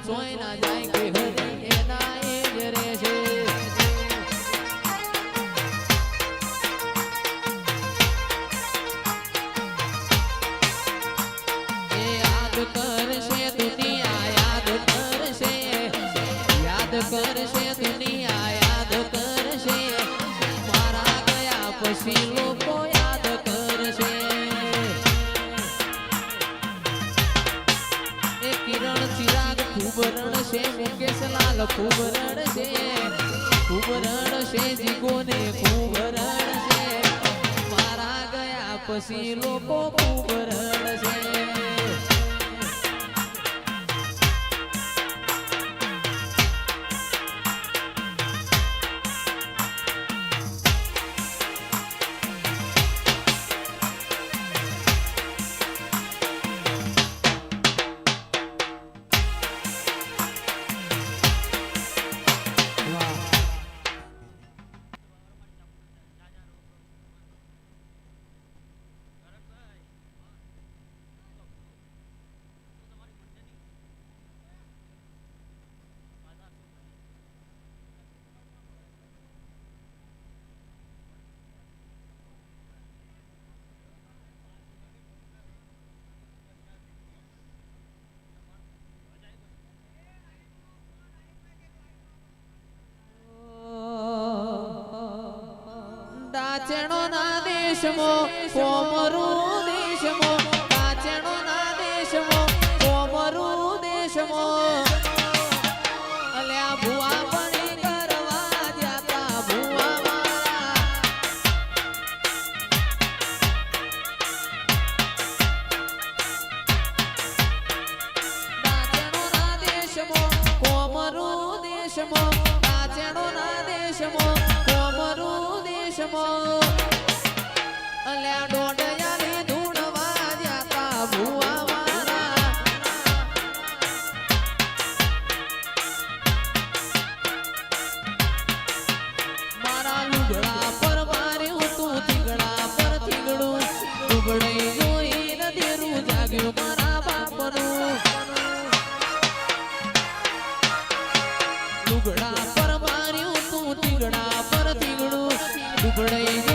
ચોય ના જાય કે હરી એના એ જ રહે છે યાદ કરશે દુનિયા યાદ કરશે દુનિયા લાલ ખૂબ રડશે ખૂબ રડશે જીગોને ખૂબ રડશે મારા ગયા પછી લોકો ખૂબ રણશે દાચણો ના દેશમો કોમરુ દેશમો કાચણો ના દેશમો કોમરુ દેશમો. અલ્યા ભુવા પણી કરવા જાતા ભુવા મારા ના દેશમો કોમરુ દેશમો દેશમો અલ્યા ಉಬಳೆಯ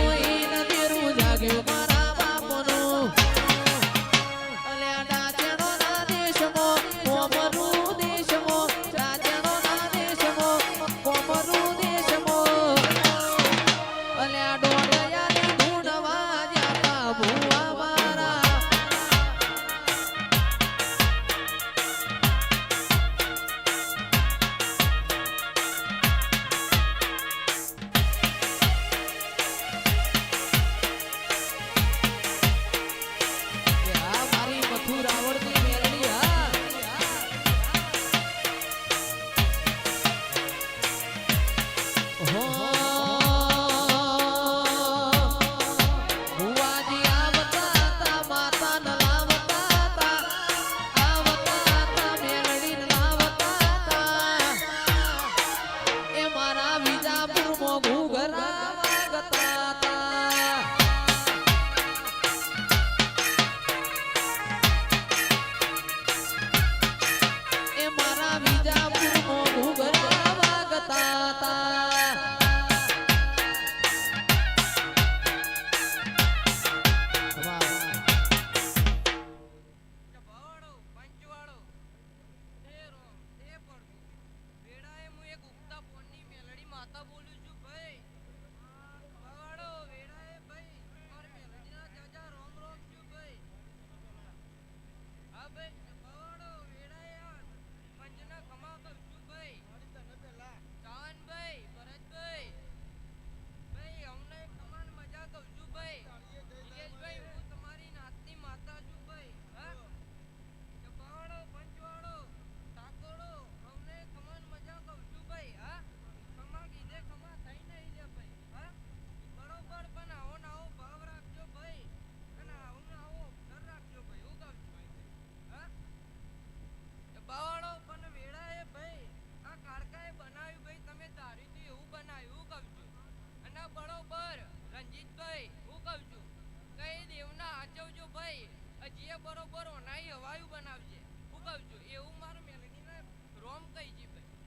બરોબર વાયુ બનાવજે. ઉગાવજો. એવું મારું મેલડીને રોમ કહી જી ભાઈ?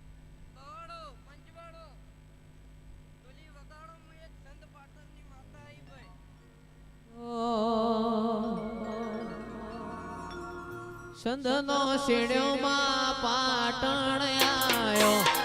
પંચવાડો. ડોલી વગાડો હું એક સંત પાટણની માતા આઈ ભાઈ. સંધનો શેડ્યોમાં પાટણ આયો.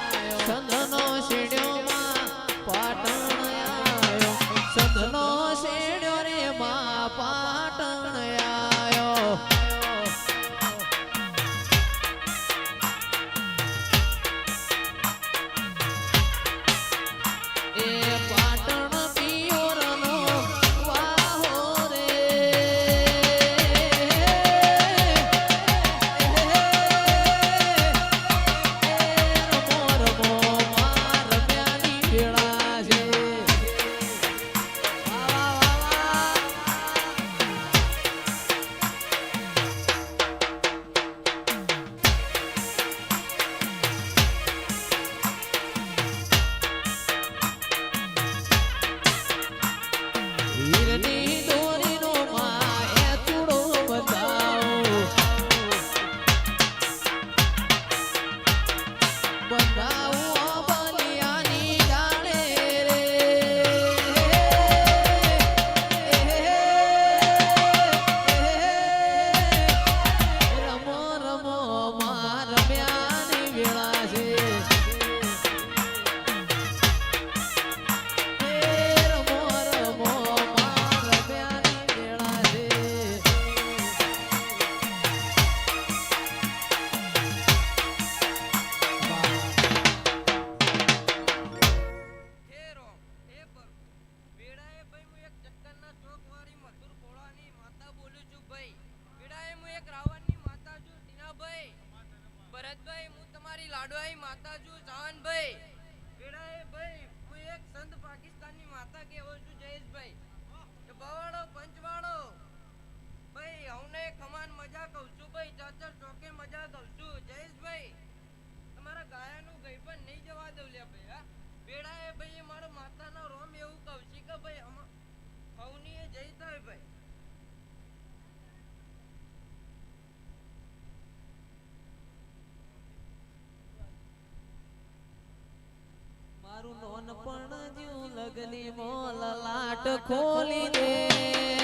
એક રાવણની માતાજુ ટીનાભાઈ, ભરતભાઈ, હું તમારી લાડવાઈ માતા છું જાનભાઈ. વેડાએ ભાઈ, હું એક સંત પાકિસ્તાનની માતા કેવો છું, જયેશભાઈ. કે બવાડો પંચવાડો ભાઈ હવને ખમાન મજા કહું છું, ભાઈ, ચાચર ચોકે મજા કહું છું જયેશભાઈ તમારા ગાયાનું ગઈ પણ નહીં જવા દઉં લ્યા ભાઈ હા વેળાએ ભાઈ મારા માતાનો રોમ એવું કહું છું કે ભાઈ અમા હવની એ જઈ થાય ભાઈ મારું નોનપણ જ્યું લગલી મોલ લાટ ખોલી દે.